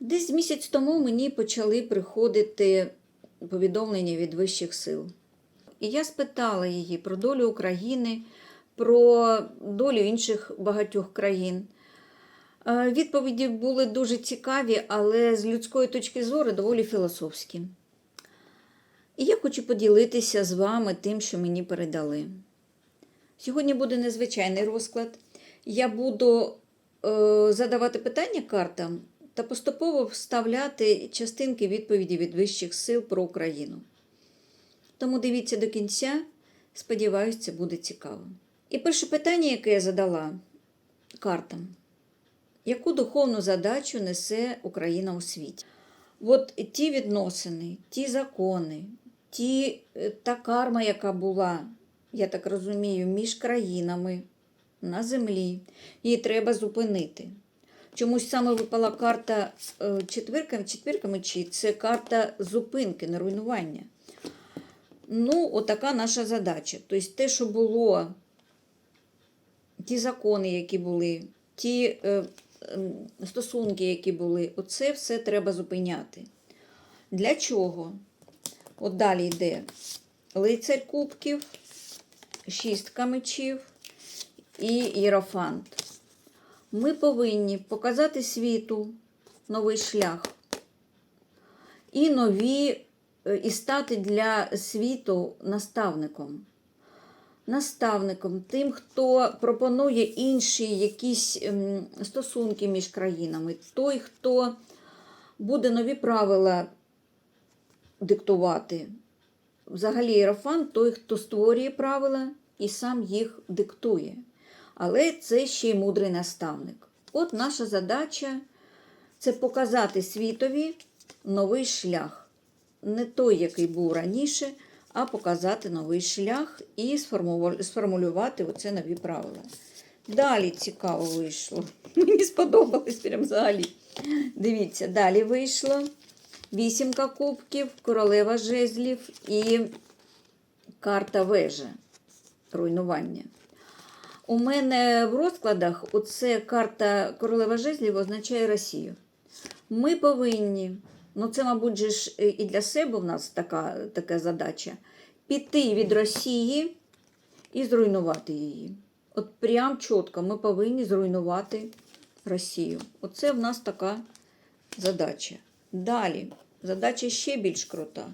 Десь місяць тому мені почали приходити повідомлення від вищих сил. І я спитала її про долю України, про долю інших багатьох країн. Е, Відповіді були дуже цікаві, але з людської точки зору доволі філософські. І я хочу поділитися з вами тим, що мені передали. Сьогодні буде незвичайний розклад. Я буду е, задавати питання картам та поступово вставляти частинки відповіді від вищих сил про Україну. Тому дивіться до кінця, сподіваюся, це буде цікаво. І перше питання, яке я задала картам: яку духовну задачу несе Україна у світі? От ті відносини, ті закони, ті, е, та карма, яка була, я так розумію, між країнами на землі, її треба зупинити. Чомусь саме випала карта е, четвірка, четвірка мечі, це карта зупинки, не руйнування. Ну, отака наша задача. Тобто те, що було, ті закони, які були, ті е, стосунки, які були, оце все треба зупиняти. Для чого? От далі йде лицарь кубків, шістка мечів і єрофант. Ми повинні показати світу новий шлях і нові, е, і стати для світу наставником. Наставником, тим, хто пропонує інші якісь ем, стосунки між країнами, той, хто буде нові правила диктувати. Взагалі, Єрофан той, хто створює правила і сам їх диктує. Але це ще й мудрий наставник. От наша задача це показати світові новий шлях. Не той, який був раніше, а показати новий шлях і сформулювати оце нові правила. Далі цікаво вийшло. Мені сподобалось прям взагалі. Дивіться, далі вийшло вісімка кубків, королева жезлів і карта вежа руйнування. У мене в розкладах оце карта королева жезлів означає Росію. Ми повинні, ну це, мабуть, ж і для себе в нас така, така задача, піти від Росії і зруйнувати її. От прям чітко ми повинні зруйнувати Росію. Оце в нас така задача. Далі, задача ще більш крута.